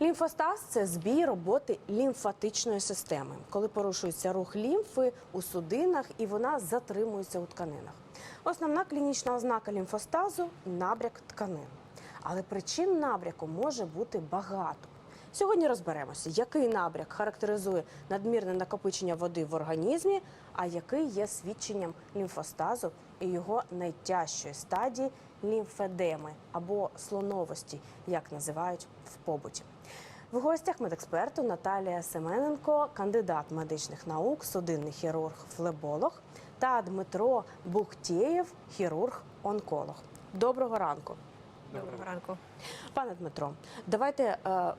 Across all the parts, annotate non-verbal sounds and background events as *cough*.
Лімфостаз це збій роботи лімфатичної системи, коли порушується рух лімфи у судинах і вона затримується у тканинах. Основна клінічна ознака лімфостазу набряк тканин. Але причин набряку може бути багато. Сьогодні розберемося, який набряк характеризує надмірне накопичення води в організмі, а який є свідченням лімфостазу і його найтяжчої стадії лімфедеми або слоновості, як називають в побуті. В гостях медексперту Наталія Семененко, кандидат медичних наук, судинний хірург, флеболог, та Дмитро Бухтєєв, хірург-онколог. Доброго ранку. Доброго ранку. Пане Дмитро, давайте е,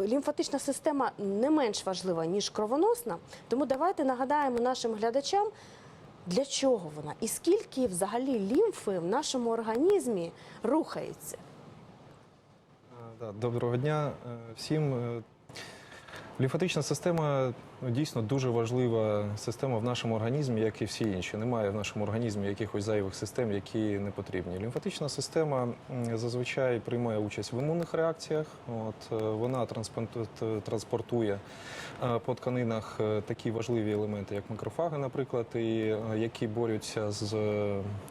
лімфатична система не менш важлива ніж кровоносна, тому давайте нагадаємо нашим глядачам, для чого вона і скільки взагалі лімфи в нашому організмі рухається. Доброго дня е, всім. Е, Лімфатична система ну, дійсно дуже важлива система в нашому організмі, як і всі інші. Немає в нашому організмі якихось зайвих систем, які не потрібні. Лімфатична система зазвичай приймає участь в імунних реакціях. От, е, вона транспортує е, по тканинах е, такі важливі елементи, як макрофаги, наприклад, і, які борються з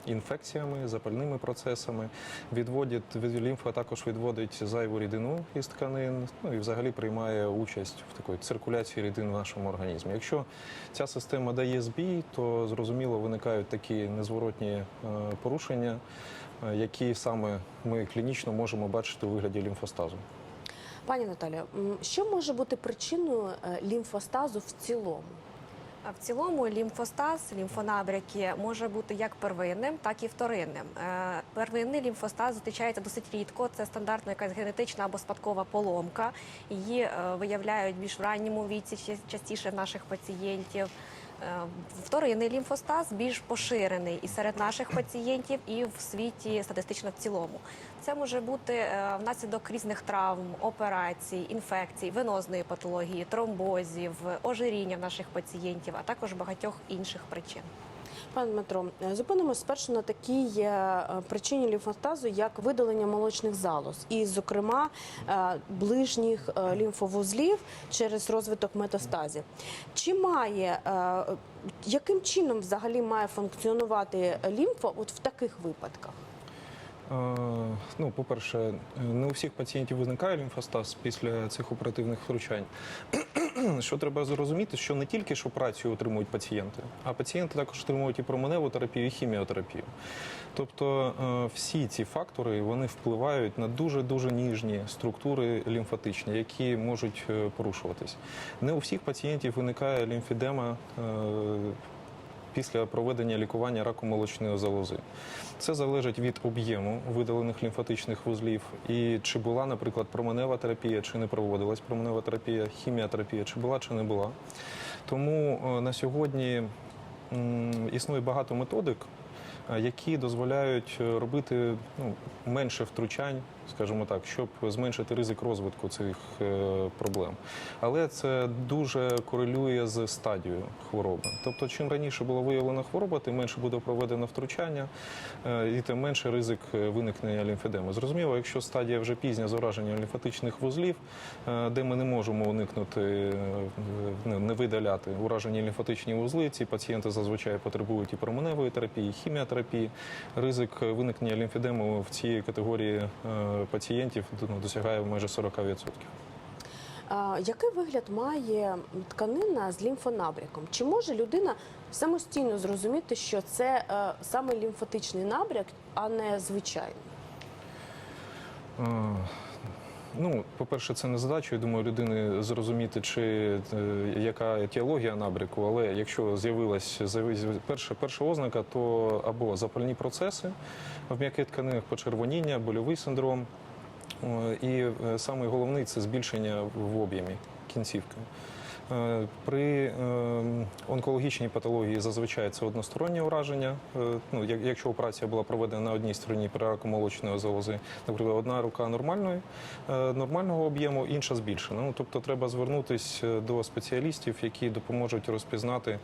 інфекціями, запальними процесами. Відводять від лімфа також відводить зайву рідину із тканин, ну і взагалі приймає участь в такій циркуляції рідин в нашому організмі. Якщо ця система дає збій, то зрозуміло виникають такі незворотні е, порушення, е, які саме ми клінічно можемо бачити у вигляді лімфостазу. Пані Наталя, що може бути причиною е, лімфостазу в цілому? В цілому лімфостаз, лімфонабряки може бути як первинним, так і вторинним. Е, Первинний лімфостаз зустрічається досить рідко. Це стандартно якась генетична або спадкова поломка. Її е, виявляють більш в ранньому віці, частіше наших пацієнтів. Е, Вторинний лімфостаз більш поширений і серед наших пацієнтів, і в світі статистично в цілому. Це може бути е, внаслідок різних травм, операцій, інфекцій, венозної патології, тромбозів, ожиріння в наших пацієнтів, а також багатьох інших причин. Пане Дмитро, е, зупинимося спершу на такій е, причині лімфостазу, як видалення молочних залоз, і, зокрема, е, ближніх лімфовузлів через розвиток метастазів. Чи має яким чином взагалі має функціонувати лімфа от в таких випадках? Ну, по-перше, не у всіх пацієнтів виникає лімфостаз після цих оперативних втручань. *clears throat* Що треба зрозуміти, що не тільки що працю отримують пацієнти, а пацієнти також отримують і променеву терапію, і хіміотерапію. Тобто е, всі ці фактори вони впливають на дуже дуже ніжні структури лімфатичні, які можуть е, порушуватись. Не у всіх пацієнтів виникає лімфідема. Після проведення лікування раку молочної залози це залежить від об'єму видалених лімфатичних вузлів і чи була, наприклад, променева терапія, чи не проводилась променева терапія, хіміотерапія, чи була, чи не була. Тому е, на сьогодні існує багато методик, е, які дозволяють е, робити ну, менше втручань, скажімо так, щоб зменшити ризик розвитку цих е, проблем. Але це дуже корелює з стадією хвороби. Тобто, чим раніше було виявлено хвороба, тим менше буде проведено втручання е, і тим менше ризик е, виникнення лімфедеми. Зрозуміло, якщо стадія вже пізня з ураження лімфатичних вузлів, де ми не можемо уникнути не видаляти уражені лімфатичні вузли, ці пацієнти зазвичай потребують і променевої терапії, і хіміотерапії. Ризик виникнення лімфедему в цій категорії пацієнтів ну, досягає майже 40%. А, Який вигляд має тканина з лімфонабряком? Чи може людина самостійно зрозуміти, що це е, саме лімфатичний набряк, а не звичайний? Е, Ну, по-перше, це не задача, я думаю, людини зрозуміти, чи е, яка етіологія набряку, але якщо з'явилась зави- перша, перша ознака, то або запальні процеси в м'яких тканинах, почервоніння, больовий синдром. Е, І саме самий головний це збільшення в об'ємі кінцівки. Е, При е, онкологічній патології зазвичай це одностороннє ураження. Е, Ну, як- якщо операція була проведена на одній стороні при раку молочної залози, наприклад, одна рука нормальної, е, нормального об'єму, інша збільшена. Ну, тобто треба звернутися до спеціалістів, які допоможуть розпізнати,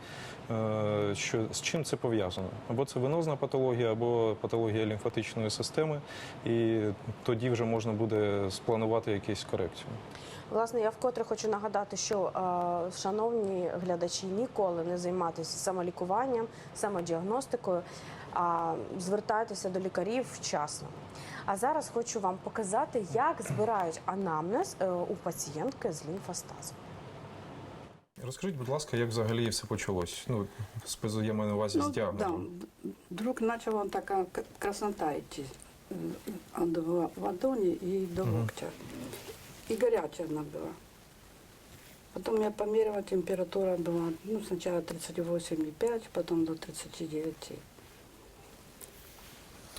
е, що, з чим це пов'язано. Або це венозна патологія, або патологія лімфатичної системи, і тоді вже можна буде спланувати якусь корекцію. Власне, я вкотре хочу нагадати, що е, шановні глядачі ніколи не займайтеся самолікуванням, самодіагностикою, а звертайтеся до лікарів вчасно. А зараз хочу вам показати, як збирають анамнез е, у пацієнтки з лімфостазом. Розкажіть, будь ласка, як взагалі все почалось? Ну, з я маю на увазі з Ну, да, діагнозом. вдруг начала он такая к- краснота идти э, от ва- ладони и до локтя. И горячая она была. Потом я померила, температура была, ну, сначала 38,5, потом до 39.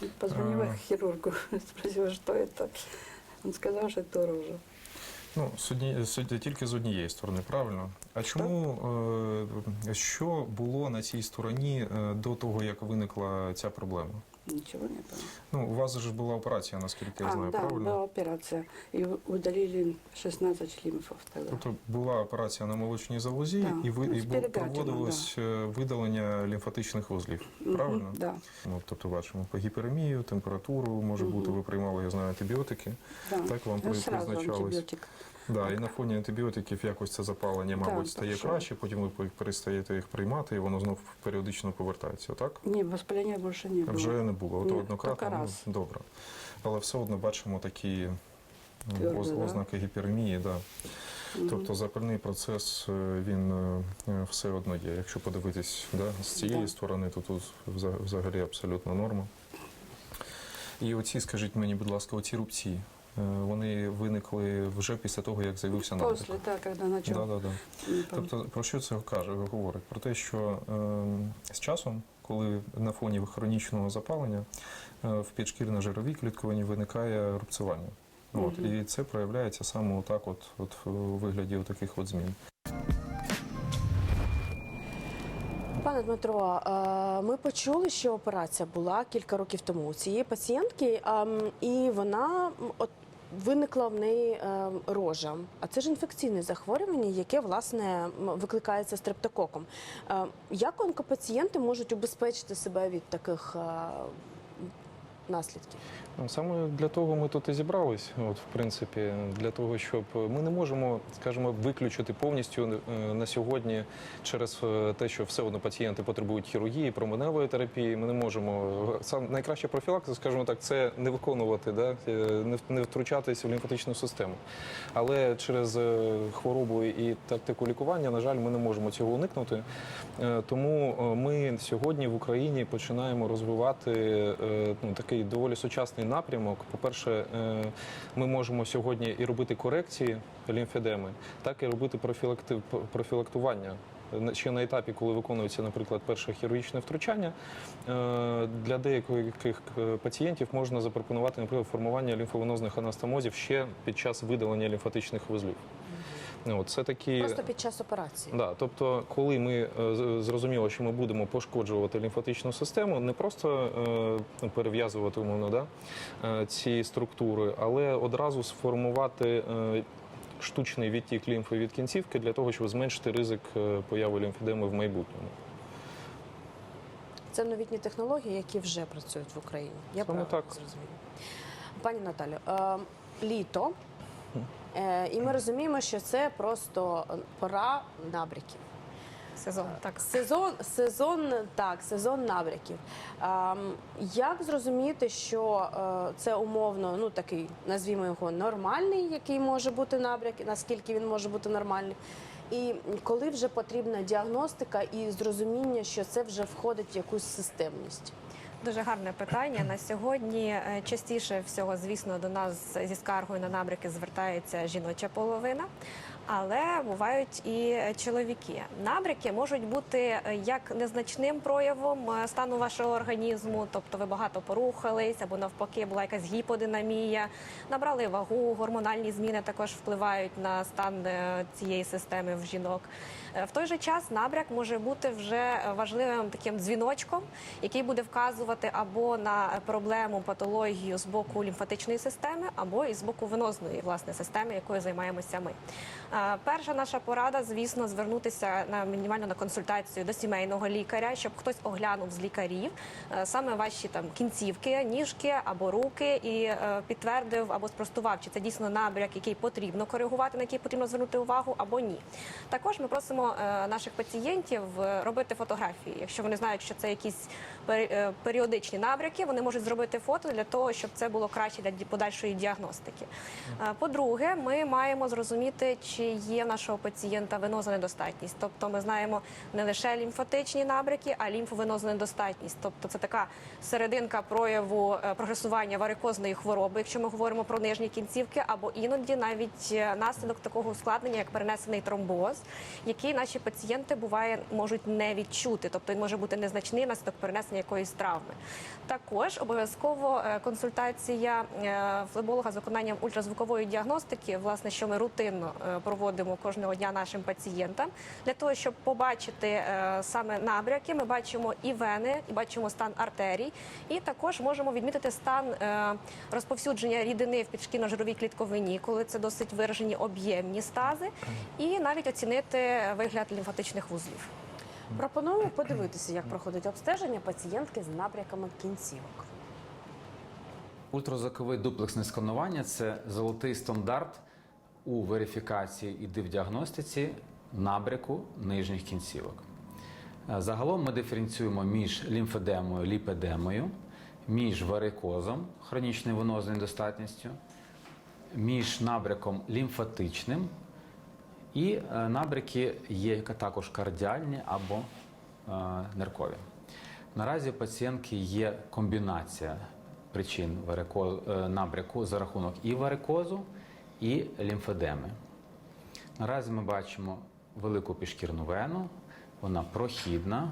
И Позвонила А. хирургу, *laughs* спросила, что это. Он сказал, что это рожа. Ну, судні, судді тільки з однієї сторони, правильно? А чому е, що було на цій стороні е, до того, як виникла ця проблема? Ничего не было. Ну, у вас же ж була операція, наскільки я а, знаю, да, правильно? была операция. И у- удалили 16 лимфов тогда. Тобто була операція на молочній залозі, Так, і ви ну, і бу- проводилось е, видалення лімфатичних вузлів. Правильно? Да. Ну, тобто бачимо по гіперемію, температуру може бути. Ви приймали, я знаю, антибіотики. Да. Так вам Ну, при- сразу антибиотик. Да, і на фоні антибіотиків якось це запалення, Так, мабуть, стає що? краще, потім ви перестаєте їх приймати, і воно знов періодично повертається, так? Ні, воспалення більше не було. Вже не було. От Ні, однократно, тільки ну, раз. добре. Але все одно бачимо такі ну, Твердо, оз- да? ознаки гіперемії. Да. Тобто запальний процес е, він е, е, все одно є. Якщо подивитись да, з цієї Да. сторони, то тут вза- взагалі абсолютно норма. І оці, скажіть мені, будь ласка, оці рубці, вони виникли вже після того, як з'явився набряк? Після, так, коли почав. Да, да, да. Тобто про що це каже, говорить? Про те, що е, з часом, коли на фоні хронічного запалення е, в підшкірно-жировій клітковині виникає рубцювання. От, Мгм. і це проявляється саме отак, от, от у вигляді таких от змін. Пане Дмитро, е, ми почули, що операція була кілька років тому у цієї пацієнтки, ем, і вона от виникла в неї ем, рожа. А це ж інфекційне захворювання, яке власне викликається стрептококом. Е, Як онкопацієнти можуть убезпечити себе від таких е, наслідків? Ну, Саме для того ми тут і зібрались. От, в принципі, для того, щоб ми не можемо, скажімо, виключити повністю е, на сьогодні через е, те, що все одно пацієнти потребують хірургії, променевої терапії. Ми не можемо сам найкраща профілактика, скажімо так, це не виконувати, да, е, не втручатися в лімфатичну систему. Але через е, хворобу і тактику лікування, на жаль, ми не можемо цього уникнути. Е, Тому е, ми сьогодні в Україні починаємо розвивати е, ну, такий доволі сучасний напрямок. По-перше, е, ми можемо сьогодні і робити корекції лімфедеми, так і робити профілактування. Ще на етапі, коли виконується, наприклад, перше хірургічне втручання, е, для деяких е, пацієнтів можна запропонувати, наприклад, формування лімфовенозних анастомозів ще під час видалення лімфатичних вузлів. Це такі Просто під час операції. Да, тобто, коли ми е, з- зрозуміло, що ми будемо пошкоджувати лімфатичну систему, не просто е, ну, перев'язувати умовно да, ці структури, але одразу сформувати е, штучний відтік лімфи від кінцівки для того, щоб зменшити ризик е, появи лімфедеми в майбутньому. Це новітні технології, які вже працюють в Україні. Я Саме так. зрозумію. Пані Наталю, е, літо, е, і ми розуміємо, що це просто пора набряків. Сезон так. Сезон, сезон, так, сезон набряків. Ем, як зрозуміти, що е, це умовно, ну такий, назвімо його нормальний, який може бути набряк, наскільки він може бути нормальний, і коли вже потрібна діагностика і зрозуміння, що це вже входить в якусь системність? Дуже гарне питання. На сьогодні е, частіше всього, звісно, до нас зі скаргою на набряки звертається жіноча половина. Але бувають і чоловіки. Набряки можуть бути е, як незначним проявом е, стану вашого організму, тобто ви багато порухались, або навпаки була якась гіподинамія, набрали вагу, гормональні зміни також впливають на стан е, цієї системи в жінок. Е, В той же час набряк може бути вже важливим таким дзвіночком, який буде вказувати або на проблему патологію з боку лімфатичної системи, або і з боку венозної власне системи, якою займаємося ми. Е, Перша наша порада, звісно, звернутися на мінімально на консультацію до сімейного лікаря, щоб хтось оглянув з лікарів е, саме ваші там кінцівки, ніжки або руки, і е, підтвердив або спростував, чи це дійсно набряк, який потрібно коригувати, на який потрібно звернути увагу, або ні. Також ми просимо наших пацієнтів робити фотографії. Якщо вони знають, що це якісь пері- періодичні набряки, вони можуть зробити фото для того, щоб це було краще для подальшої діагностики. По-друге, ми маємо зрозуміти, чи є нашого пацієнта венозна недостатність. Тобто ми знаємо не лише лімфатичні набряки, а лімфовенозну недостатність. Тобто це така серединка прояву е, прогресування варикозної хвороби, якщо ми говоримо про нижні кінцівки, або іноді навіть е, наслідок такого ускладнення, як перенесений тромбоз, який наші пацієнти буває можуть не відчути, тобто він може бути незначний наслідок перенесення якоїсь травми. Також обов'язково е, консультація флеболога з виконанням ультразвукової діагностики, власне, що ми рутинно е, проводимо кожного дня нашим пацієнтам, для того, щоб побачити е, саме набряки. Ми бачимо і вени, і бачимо стан артерій, і також можемо відмітити стан е, розповсюдження рідини в підшкільно-жировій клітковині, коли це досить виражені об'ємні стази, і навіть оцінити вигляд лімфатичних вузлів. Пропоную подивитися, як проходить обстеження пацієнтки з набряками кінцівок. Ультразвукове дуплексне сканування це золотий стандарт у верифікації і дивдіагностиці набряку нижніх кінцівок. Е, Загалом ми диференціюємо між лімфедемою, ліпедемою, між варикозом, хронічною венозною недостатністю, між набряком лімфатичним і е, набряки є також кардіальні або е, ниркові. Наразі у пацієнтки є комбінація причин варико- е, набряку за рахунок і варикозу, і лімфедеми. Наразі ми бачимо велику пішкірну вену, вона прохідна,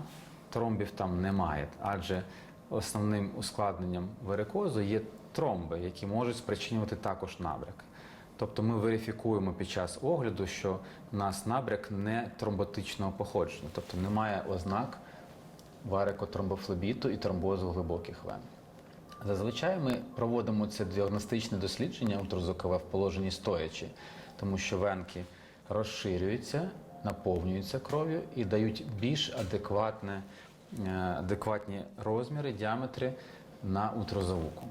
тромбів там немає, адже основним ускладненням варикозу є тромби, які можуть спричинювати також набряк. Тобто ми верифікуємо під час огляду, що у нас набряк не тромботичного походження, тобто немає ознак варикотромбофлебіту і тромбозу глибоких вен. Зазвичай ми проводимо це діагностичне дослідження ультразвукове в положенні стоячи, тому що венки розширюються, наповнюються кров'ю і дають більш адекватне, е, адекватні розміри, діаметри на ультразвуку.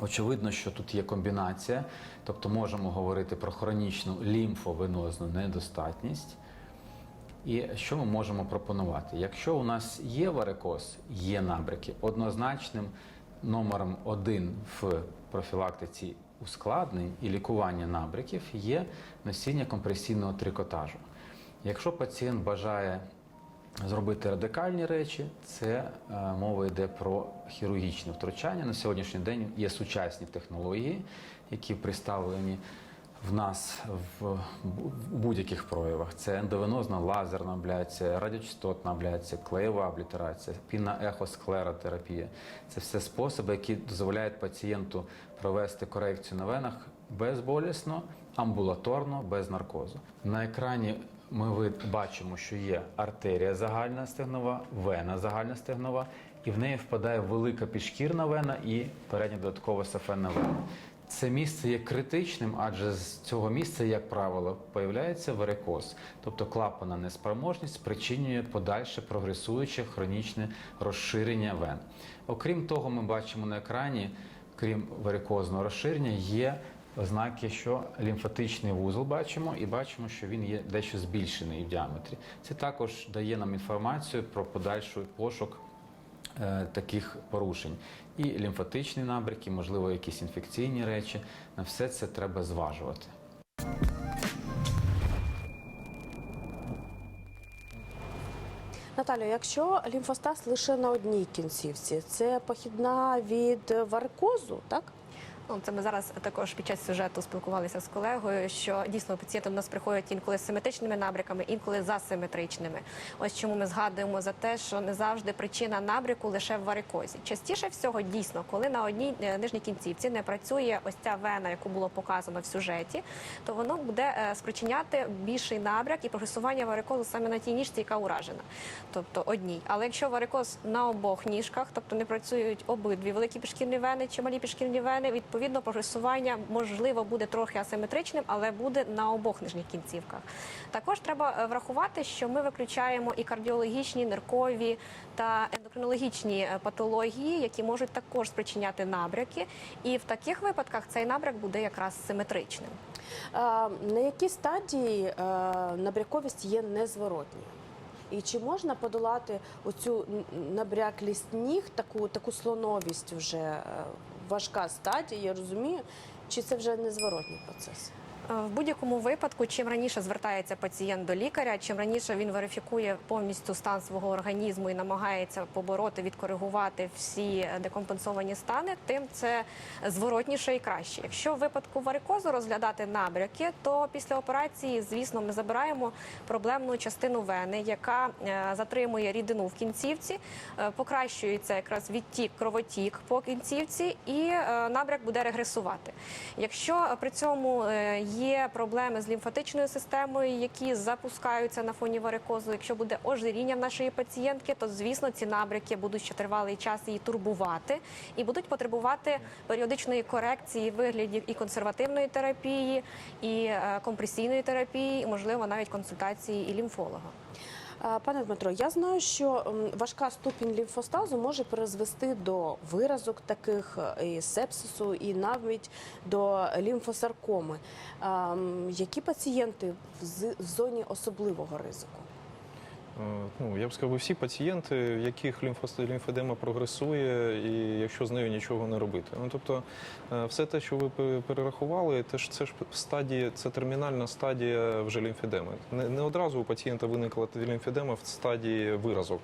Очевидно, що тут є комбінація, тобто можемо говорити про хронічну лімфовенозну недостатність. І що ми можемо пропонувати? Якщо у нас є варикоз, є набряки, однозначним номером один в профілактиці ускладнень і лікування набриків є носіння компресійного трикотажу. Якщо пацієнт бажає зробити радикальні речі, це е, мова йде про хірургічне втручання. На сьогоднішній день є сучасні технології, які представлені в нас в будь-яких проявах. Це ендовенозна лазерна абляція, радіочастотна абляція, клеєва аблітерація, пінна ехосклеротерапія. Це все способи, які дозволяють пацієнту провести корекцію на венах безболісно, амбулаторно, без наркозу. На екрані ми бачимо, що є артерія загальна стегнова, вена загальна стегнова, і в неї впадає велика підшкірна вена і передня додаткова сафенна вена. Це місце є критичним, адже з цього місця, як правило, появляється варикоз, тобто клапана неспроможність спричинює подальше прогресуюче хронічне розширення вен. Окрім того, ми бачимо на екрані, крім варикозного розширення, є ознаки, що лімфатичний вузол бачимо, і бачимо, що він є дещо збільшений в діаметрі. Це також дає нам інформацію про подальший пошук таких порушень. І лімфатичні набряки, можливо, якісь інфекційні речі. На все це треба зважувати. Наталю, якщо лімфостаз лише на одній кінцівці, це похідна від варикозу, так? Ну, це ми зараз також під час сюжету спілкувалися з колегою, що дійсно пацієнти до нас приходять інколи з симетричними набряками, інколи з асиметричними. Ось чому ми згадуємо за те, що не завжди причина набряку лише в варикозі. Частіше всього, дійсно, коли на одній е, нижній кінцівці не працює ось ця вена, яку було показано в сюжеті, то воно буде е, спричиняти більший набряк і прогресування варикозу саме на тій ніжці, яка уражена, тобто одній. Але якщо варикоз на обох ніжках, тобто не працюють обидві великі пішкірні вени чи малі пішкірні вени, відповідно прогресування можливо буде трохи асиметричним, але буде на обох нижніх кінцівках. Також треба е, врахувати, що ми виключаємо і кардіологічні, ниркові та ендокринологічні е, патології, які можуть також спричиняти набряки. І в таких випадках цей набряк буде якраз симетричним. Е, На якій стадії набряковість є незворотньою? І чи можна подолати оцю набряклість ніг, таку, таку слоновість вже е, важка стадія, я розумію, чи це вже незворотній процес? Е, В будь-якому випадку, чим раніше звертається пацієнт до лікаря, чим раніше він верифікує повністю стан свого організму і намагається побороти, відкоригувати всі декомпенсовані стани, тим це зворотніше і краще. Якщо в випадку варикозу розглядати набряки, то після операції, звісно, ми забираємо проблемну частину вени, яка е, затримує рідину в кінцівці, е, покращується якраз відтік, кровотік по кінцівці, і набряк буде регресувати. Якщо при цьому е, є проблеми з лімфатичною системою, які запускаються на фоні варикозу, якщо буде ожиріння в нашої пацієнтки, то звісно ці набряки будуть ще тривалий час її турбувати і будуть потребувати періодичної корекції виглядів і консервативної терапії, і е, компресійної терапії, і можливо навіть консультації і лімфолога. Пане Дмитро, я знаю, що важка ступінь лімфостазу може призвести до виразок таких е, і сепсису, і навіть до лімфосаркоми. Які пацієнти в зоні особливого ризику? Е, Ну, я б сказав, всі пацієнти, в яких лімфедема прогресує, і якщо з нею нічого не робити. Ну, тобто, е, все те, що ви пе- перерахували, те ж це ж стадія, це термінальна стадія вже лімфедеми. Не, не одразу у пацієнта виникла лімфедема в стадії виразок.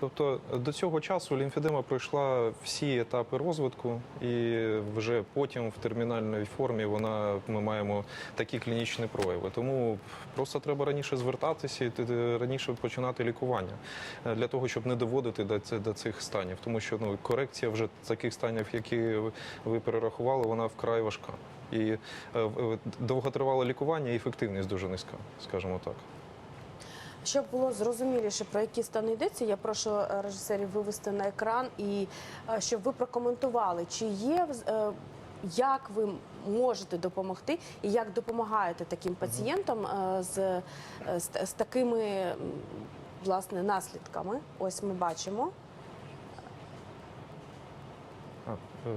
Тобто до цього часу лімфедема пройшла всі етапи розвитку, і вже потім в термінальній формі вона ми маємо такі клінічні прояви. Тому просто треба раніше звертатися і раніше починати лікування е, для того, щоб не доводити до, до цих станів. Тому що ну корекція вже таких станів, які ви- перерахували, вона вкрай важка. І е, довготривале лікування і ефективність дуже низька, скажімо так. Щоб було зрозуміліше, про які стани йдеться, я прошу е, режисерів вивести на екран і е, щоб ви прокоментували, чи є е, як ви можете допомогти і як допомагаєте таким пацієнтам з, з, з такими власне наслідками. Ось ми бачимо. А, е,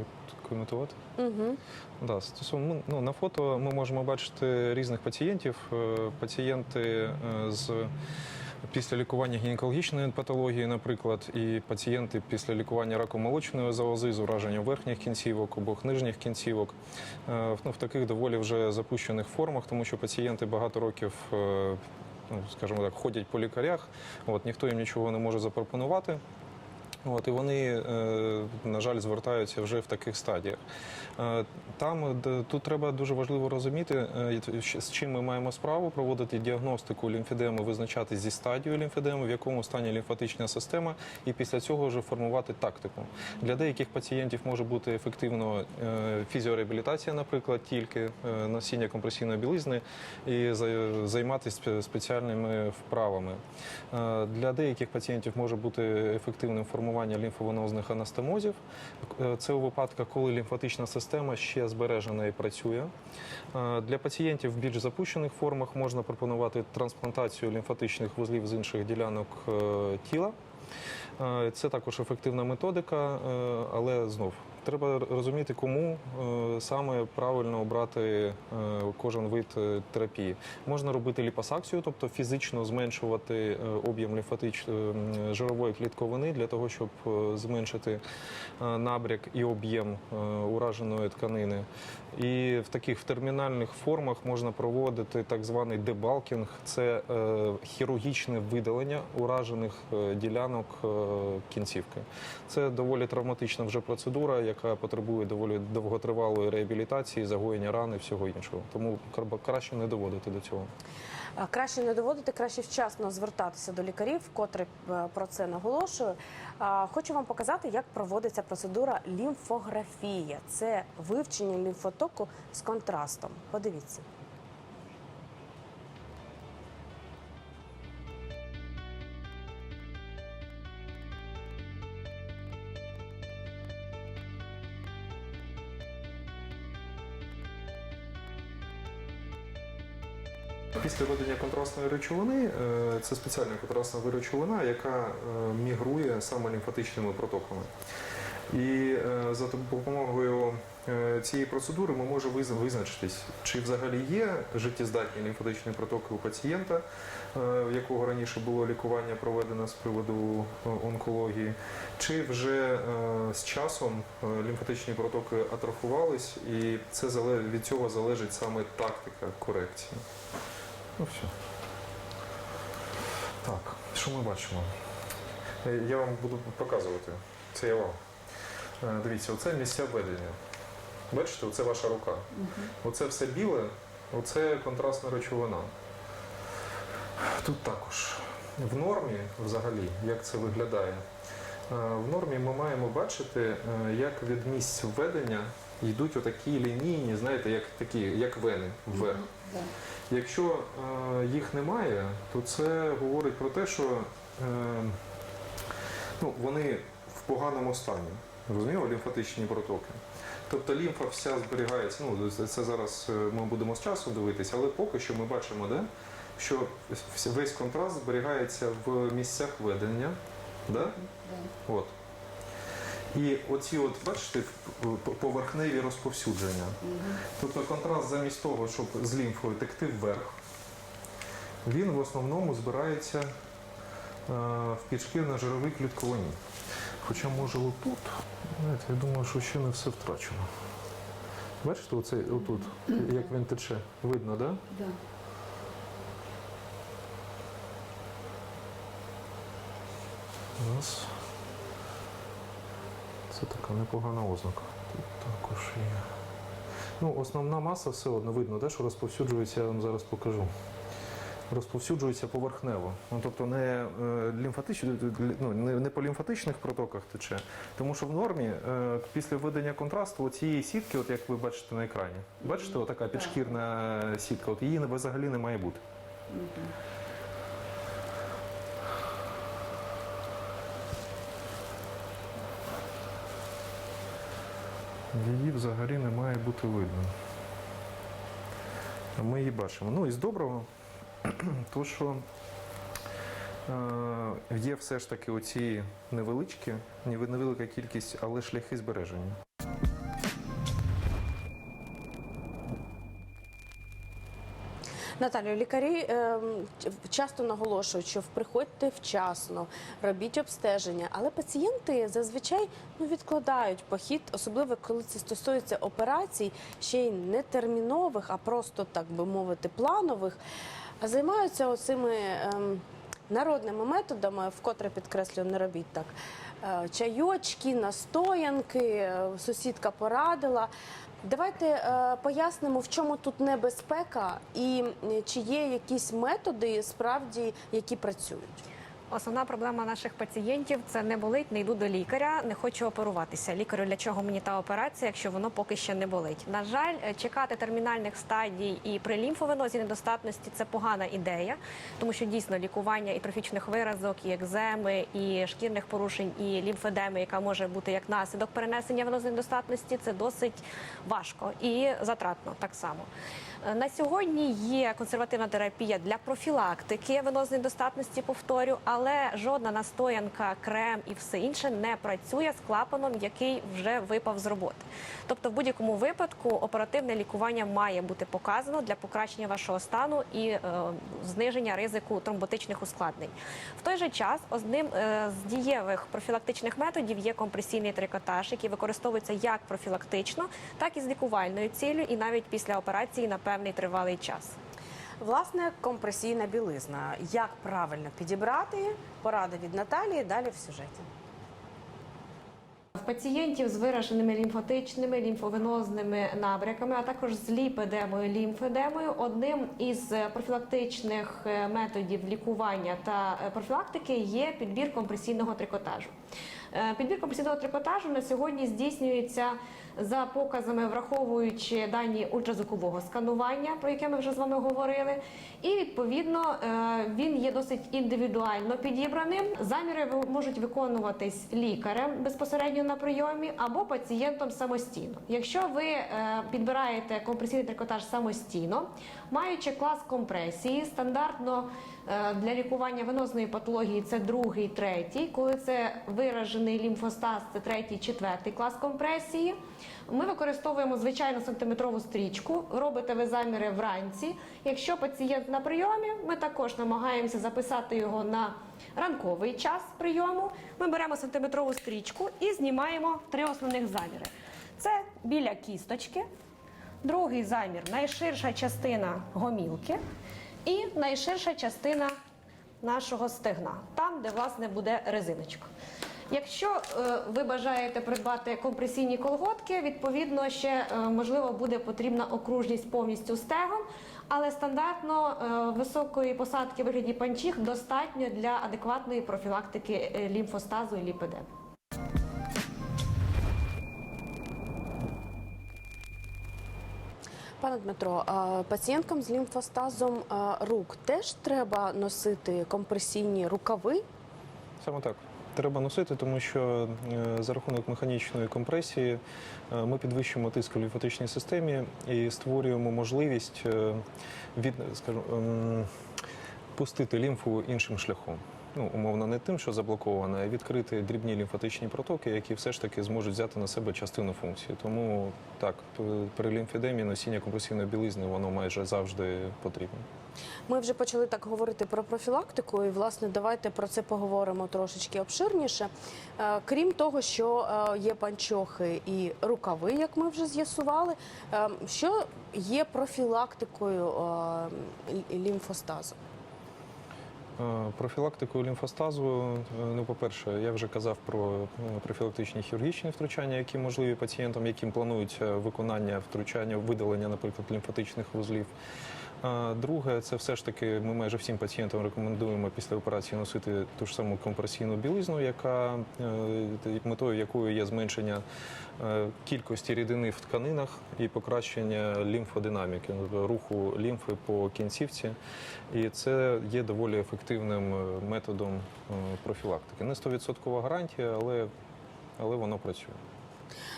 коментувати? Угу. Да, стосовно ну, на фото ми можемо бачити різних пацієнтів. Е, Пацієнти е, з після лікування гінекологічної патології, наприклад, і пацієнти після лікування раку молочної залози з ураженням верхніх кінцівок або нижніх кінцівок. Ну, в таких доволі вже запущених формах, тому що пацієнти багато років. Ну, скажімо так, ходять по лікарях, от ніхто їм нічого не може запропонувати. От, і вони, е, на жаль, звертаються вже в таких стадіях. Е, Там тут треба дуже важливо розуміти, е, з чим ми маємо справу, проводити діагностику лімфедеми, визначати зі стадією лімфедеми, в якому стані лімфатична система, і після цього вже формувати тактику. Для деяких пацієнтів може бути ефективно фізіореабілітація, наприклад, тільки носіння компресійної білизни і займатися спеціальними вправами. Для деяких пацієнтів може бути ефективним формування лімфовенозних анастомозів. Е, Це у випадках, коли лімфатична система ще збережена і працює. Е, Для пацієнтів в більш запущених формах можна пропонувати трансплантацію лімфатичних вузлів з інших ділянок е, тіла. Це також ефективна методика, але знов треба розуміти, кому е, саме правильно обрати е, кожен вид е, терапії. Можна робити ліпосакцію, тобто фізично зменшувати об'єм лімфатич... жирової клітковини для того, щоб зменшити набряк і об'єм ураженої тканини. І в таких в термінальних формах можна проводити так званий дебалкінг. Це хірургічне видалення уражених ділянок кінцівки. Це доволі травматична вже процедура, яка потребує доволі довготривалої реабілітації, загоєння рани, всього іншого. Тому краще не доводити до цього. Е, Краще не доводити, краще вчасно звертатися до лікарів, котрі е, про це наголошую. Хочу вам показати, як проводиться процедура лімфографія. Це вивчення лімфотоку з контрастом. Подивіться. Після введення контрастної речовини е, це спеціальна контрастна речовина, яка е, мігрує саме лімфатичними протоками. І е, за допомогою цієї процедури ми можемо визначитись, чи взагалі є життєздатні лімфатичні протоки у пацієнта, в якого раніше було лікування проведено з приводу онкології, чи вже з часом лімфатичні протоки атрофувались, і це від цього залежить саме тактика корекції. Ну все. Так, що ми бачимо? Е, Я вам буду показувати. Це я вам. Е, Дивіться, оце місця введення. Бачите, оце ваша рука. Оце все біле, оце контрастна речовина. Тут також. В нормі, взагалі, як це виглядає, е, в нормі ми маємо бачити, як від місць введення йдуть отакі лінійні, знаєте, як такі, як вени вверх. Якщо е, їх немає, то це говорить про те, що е, ну, вони в поганому стані. Розуміло, лімфатичні протоки. Тобто лімфа вся зберігається. Ну, це- зараз е, ми будемо з часу дивитися, але поки що ми бачимо, да, що весь контраст зберігається в місцях ведення. Да? От. І оці, от, бачите, поверхневі розповсюдження. Тобто контраст замість того, щоб з лімфою текти вверх, він в основному збирається е, в пічки на жировій клітковині. Хоча може отут, знаєте, я думаю, що ще не все втрачено. Бачите, оцей, отут, як він тече, видно, так? Да? Да. Раз. Це така непогана ознака. Тут також є. Ну, основна маса все одно видно, де, що розповсюджується, я вам зараз покажу. Розповсюджується поверхнево. Ну, тобто не, е, лімфатич... ну, не, не по лімфатичних протоках тече. Тому що в нормі е, після введення контрасту цієї сітки, от як ви бачите на екрані, бачите, отака підшкірна сітка, от її взагалі не має бути. Її взагалі не має бути видно. Ми її бачимо. Ну і з доброго, *clears throat* то що е, є все ж таки оці невеличкі, нев- невелика кількість, але шляхи збереження. Наталію, лікарі ем, часто наголошують, що приходьте вчасно, робіть обстеження, але пацієнти зазвичай ну, відкладають похід, особливо коли це стосується операцій, ще й не термінових, а просто так би мовити, планових, а займаються оцими. ем, Народними методами, вкотре підкреслюю, не робіть так. Е, Чайочки, настоянки, е, сусідка порадила. Давайте е, пояснимо, в чому тут небезпека і чи є якісь методи справді, які працюють. Основна проблема наших пацієнтів це не болить, не йду до лікаря, не хочу оперуватися. Лікарю, для чого мені та операція, якщо воно поки ще не болить. На жаль, е, чекати термінальних стадій і при лімфовенозі недостатності це погана ідея, тому що дійсно лікування і трофічних виразок, і екземи, і шкірних порушень, і лімфедеми, яка може бути як наслідок перенесення венозної недостатності, це досить важко і затратно так само. На сьогодні є консервативна терапія для профілактики венозної недостатності, повторю, але жодна настоянка, крем і все інше не працює з клапаном, який вже випав з роботи. Тобто, в будь-якому випадку оперативне лікування має бути показано для покращення вашого стану і е, зниження ризику тромботичних ускладнень. В той же час одним е, з дієвих профілактичних методів є компресійний трикотаж, який використовується як профілактично, так і з лікувальною ціллю, і навіть після операції на певний тривалий час. Власне, компресійна білизна. Як правильно підібрати? Порада від Наталії далі в сюжеті. В пацієнтів з вираженими лімфатичними, лімфовенозними набряками, а також з ліпедемою, лімфедемою, одним із профілактичних е, методів лікування та профілактики є підбір компресійного трикотажу. Е, Підбір компресійного трикотажу на сьогодні здійснюється за показами, враховуючи дані ультразвукового сканування, про яке ми вже з вами говорили, і відповідно е, він є досить індивідуально підібраним. Заміри можуть виконуватись лікарем безпосередньо на прийомі або пацієнтом самостійно. Якщо ви е, підбираєте компресійний трикотаж самостійно, маючи клас компресії, стандартно е, для лікування венозної патології це другий, третій, коли це виражений лімфостаз, це третій, четвертий клас компресії. Ми використовуємо звичайну сантиметрову стрічку. Робите ви заміри вранці. Якщо пацієнт на прийомі, ми також намагаємося записати його на ранковий час прийому. Ми беремо сантиметрову стрічку і знімаємо три основних заміри. Це біля кісточки, другий замір найширша частина гомілки і найширша частина нашого стегна, там, де власне буде резиночка. Якщо е, ви бажаєте придбати компресійні колготки, відповідно ще е, можливо буде потрібна окружність повністю стегон, але стандартно е, високої посадки в вигляді панчіх достатньо для адекватної профілактики лімфостазу і ліпедему. Пане Дмитро, пацієнткам з лімфостазом рук теж треба носити компресійні рукави? Саме так. Треба носити, тому що е, за рахунок механічної компресії е, ми підвищуємо тиск в лімфатичній системі і створюємо можливість е, від, скажімо, ем, пустити лімфу іншим шляхом. Ну, умовно, не тим, що заблоковано, а відкрити дрібні лімфатичні протоки, які все ж таки зможуть взяти на себе частину функції. Тому так, при лімфедемії носіння компресійної білизни воно майже завжди потрібно. Ми вже почали так говорити про профілактику, і власне давайте про це поговоримо трошечки обширніше. Е, Крім того, що е, є панчохи і рукави, як ми вже з'ясували, е, що є профілактикою е, лімфостазу? Е, Профілактикою лімфостазу, е, ну, по-перше, я вже казав про е, профілактичні хірургічні втручання, які можливі пацієнтам, яким планують виконання втручання, видалення, наприклад, лімфатичних вузлів. Друге, це все ж таки ми майже всім пацієнтам рекомендуємо після операції носити ту ж саму компресійну білизну, яка е, метою якої є зменшення е, кількості рідини в тканинах і покращення лімфодинаміки, руху лімфи по кінцівці. І це є доволі ефективним е, методом профілактики. Не 100% гарантія, але, але воно працює.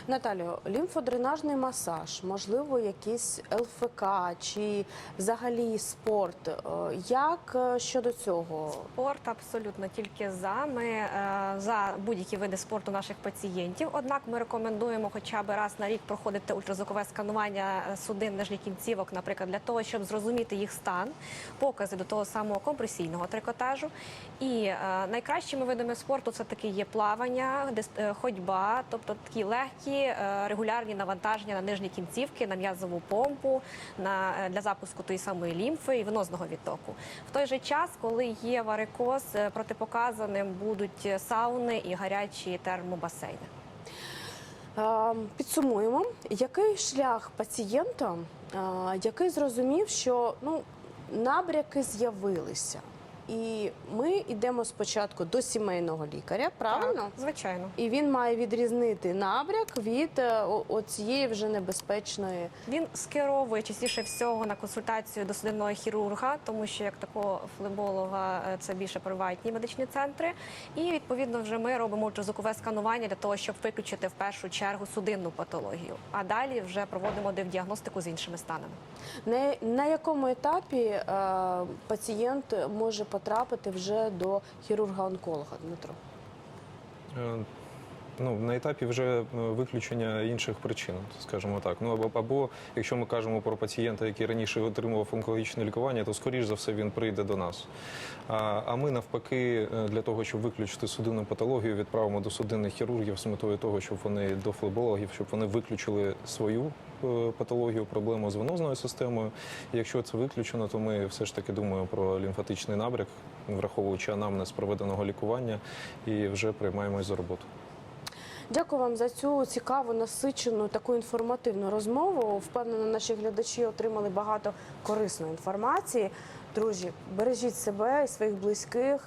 Наталю, лімфодренажний масаж, можливо, якийсь ЛФК чи взагалі спорт. Е, Як е, щодо цього? Спорт абсолютно тільки за. Ми е, за будь-які види спорту наших пацієнтів. Однак ми рекомендуємо хоча б раз на рік проходити ультразвукове сканування судин нижніх кінцівок, наприклад, для того, щоб зрозуміти їх стан, покази до того самого компресійного трикотажу. І найкращими видами спорту це таки є плавання, ходьба, тобто такі легкі е, регулярні навантаження на нижні кінцівки, на м'язову помпу, на е, для запуску тої самої лімфи і венозного відтоку. В той же час, коли є варикоз, е, протипоказаним будуть сауни і гарячі термобасейни. Е, Підсумуємо, який шлях пацієнта, який зрозумів, що ну, набряки з'явилися. І ми йдемо спочатку до сімейного лікаря, правильно? Так, звичайно. І він має відрізнити набряк від е, оцієї вже небезпечної. Він скеровує частіше всього на консультацію до судинного хірурга, тому що як такого флеболога е, це більше приватні медичні центри. І відповідно вже ми робимо ультразвукове сканування для того, щоб виключити в першу чергу судинну патологію. А далі вже проводимо діагностику з іншими станами. На, на якому етапі е, пацієнт може потрапити вже до хірурга-онколога, Дмитро? Е, Ну, на етапі вже е, виключення інших причин, скажімо так. Ну або, або якщо ми кажемо про пацієнта, який раніше отримував онкологічне лікування, то скоріш за все він прийде до нас. А, а ми навпаки, е, для того, щоб виключити судинну патологію, відправимо до судинних хірургів з метою того, щоб вони до флебологів, щоб вони виключили свою патологію, проблему з венозною системою. Якщо це виключено, то ми все ж таки думаємо про лімфатичний набряк, враховуючи анамнез проведеного лікування, і вже приймаємось за роботу. Дякую вам за цю цікаву, насичену, таку інформативну розмову. Впевнена, наші глядачі отримали багато корисної інформації. Друзі, бережіть себе і своїх близьких.